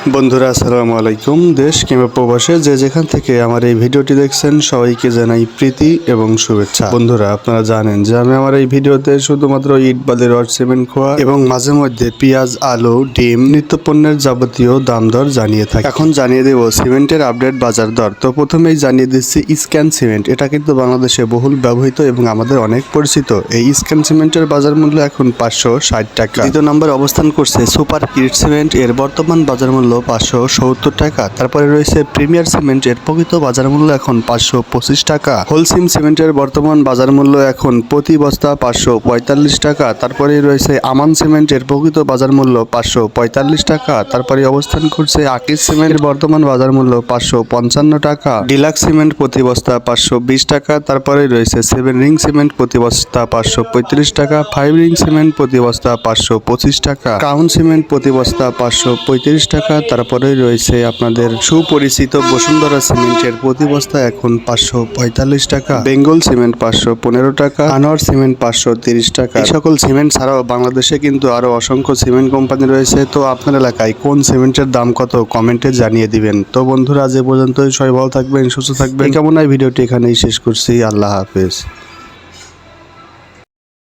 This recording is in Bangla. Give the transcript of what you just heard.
বন্ধুরা, আসসালামু আলাইকুম। দেশ কিংবা প্রবাসে যে যেখান থেকে আমার এই ভিডিওটি দেখছেন, সবাইকে জানাই প্রীতি এবং শুভেচ্ছা। বন্ধুরা, আপনারা জানেন যে আমি আমার এই ভিডিওতে শুধুমাত্র ইট, বালি, রড, সিমেন্ট, খোয়া এবং মাঝে মধ্যে পেঁয়াজ, আলু, ডিম নিত্য পণ্যের যাবতীয় দাম দর জানিয়ে থাকি। এখন জানিয়ে দেব সিমেন্টের আপডেট বাজার দর। তো প্রথমেই জানিয়ে দিচ্ছি স্ক্যান সিমেন্ট। এটা কিন্তু বাংলাদেশে বহুল ব্যবহৃত এবং আমাদের অনেক পরিচিত। এই স্ক্যান সিমেন্টের বাজার মূল্য এখন পাঁচশো ষাট টাকা। দ্বিতীয় নম্বরে অবস্থান করছে সুপার কিট সিমেন্ট। এর বর্তমান বাজার মূল্য পাঁচশো সত্তর টাকা। তারপরে রয়েছে প্রিমিয়ার সিমেন্ট এর প্রকৃত বাজার মূল্য এখন পাঁচশো পঁচিশ টাকা। হোলসিম সিমেন্টের বর্তমান বাজার মূল্য এখন প্রতি বস্তা পাঁচশো পঁয়তাল্লিশ টাকা। তারপরে রয়েছে আমান সিমেন্টের প্রকৃত বাজার মূল্য পাঁচশো পঁয়তাল্লিশ টাকা। তারপরে অবস্থান করছে আকিস সিমেন্টের বর্তমান বাজার মূল্য পাঁচশো পঞ্চান্ন টাকা। ডিলাক্স সিমেন্ট প্রতি বস্তা পাঁচশো বিশ টাকা। তারপরে রয়েছে সেভেন রিং সিমেন্ট প্রতি বস্তা পাঁচশো পঁয়ত্রিশ টাকা। ফাইভ রিং সিমেন্ট প্রতি বস্তা পাঁচশো পঁচিশ টাকা। ক্রাউন সিমেন্ট প্রতি বস্তা পাঁচশো পঁয়ত্রিশ টাকা। তারপরে রয়েছে আপনাদের সুপরিচিত বসুন্ধরা সিমেন্টের প্রতি বস্তা এখন পাঁচশো পঁয়তাল্লিশ টাকা। বেঙ্গল সিমেন্ট পাঁচশো পনেরো টাকা। আনোয়ার সিমেন্ট পাঁচশো তিরিশ টাকা। সকল সিমেন্ট ছাড়াও বাংলাদেশে কিন্তু আরও অসংখ্য সিমেন্ট কোম্পানি রয়েছে। তো আপনার এলাকায় কোন সিমেন্টের দাম কত? কমেন্টে জানিয়ে দিবেন। তো বন্ধুরা, আজ এ পর্যন্তই। সবাই ভালো থাকবেন, সুস্থ থাকবেন। এই কামনায় ভিডিওটি এখানেই শেষ করছি। আল্লাহ হাফেজ।